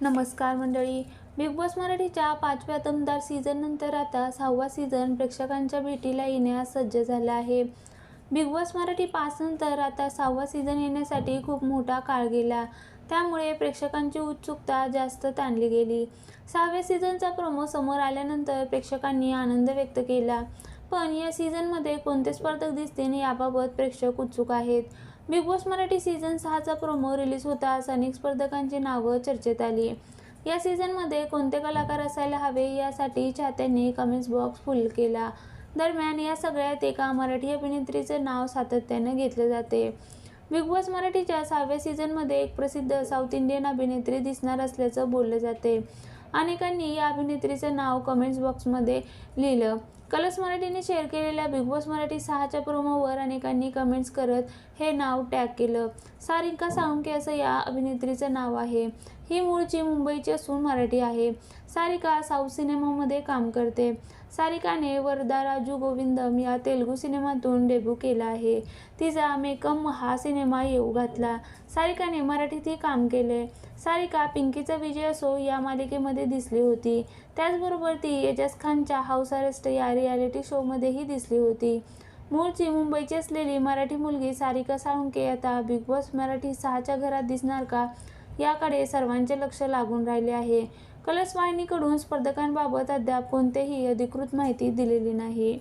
नमस्कार मंडळी. Big boss मराठीच्या पाचव्या दमदार सीझननंतर आता सहावा सीझन प्रेक्षकांच्या भेटीला येण्यास सज्ज झाला आहे. बिग बॉस मराठी पाचनंतर आता सहावा सीझन येण्यासाठी खूप मोठा काळ गेला. त्यामुळे प्रेक्षकांची उत्सुकता जास्त ताणली गेली. सहाव्या सीझनचा प्रोमो समोर आल्यानंतर प्रेक्षकांनी आनंद व्यक्त केला. पण या सीझनमध्ये कोणते स्पर्धक दिसतील याबाबत प्रेक्षक उत्सुक आहेत. बिग बॉस मराठी सीझन सहाचा प्रोमो रिलीज होताच अनेक स्पर्धकांची नावं चर्चेत आली. या सीझनमध्ये कोणते कलाकार असायला हवे यासाठी चाहत्यांनी कमेंट्स बॉक्स फुल केला. दरम्यान या सगळ्यात एका मराठी अभिनेत्रीचं नाव सातत्यानं घेतलं जाते. बिग बॉस मराठीच्या सहाव्या सीझनमध्ये एक प्रसिद्ध साऊथ इंडियन अभिनेत्री दिसणार असल्याचं बोललं जाते. अनेकांनी या अभिनेत्रीचं नाव कमेंट्स बॉक्समध्ये लिहिलं. कलर्स मराठीने शेअर केलेल्या बिग बॉस मराठी सहाच्या प्रोमोवर अनेकांनी कमेंट्स करत हे नाव टॅग केलं. सारिका साळुंके असं या अभिनेत्रीचं नाव आहे. ही मूळची मुंबईची असून मराठी आहे. सारिका साऊथ सिनेमामध्ये काम करते. सारिकाने वरदा राजू गोविंदम या तेलुगू सिनेमातून डेब्यू केला आहे. तिचा मेकम हा सिनेमा येऊ घातला. सारिकाने मराठीतही काम केले. सारिका पिंकीचा विजय असो या मालिकेमध्ये दिसली होती. त्याचबरोबर ती एजाज खानच्या हाऊस अरेस्ट या रियालिटी शोमध्येही दिसली होती. मूळची मुंबईची असलेली मराठी मुलगी सारिका साळुंके आता बिग बॉस मराठी सहाच्या घरात दिसणार का? याकडे सर्वांचे लक्ष लागून राहिले आहे. कलर्स वाहिनीकडून स्पर्धकांबाबत अद्याप कोणतेही अधिकृत माहिती दिलेली नाही.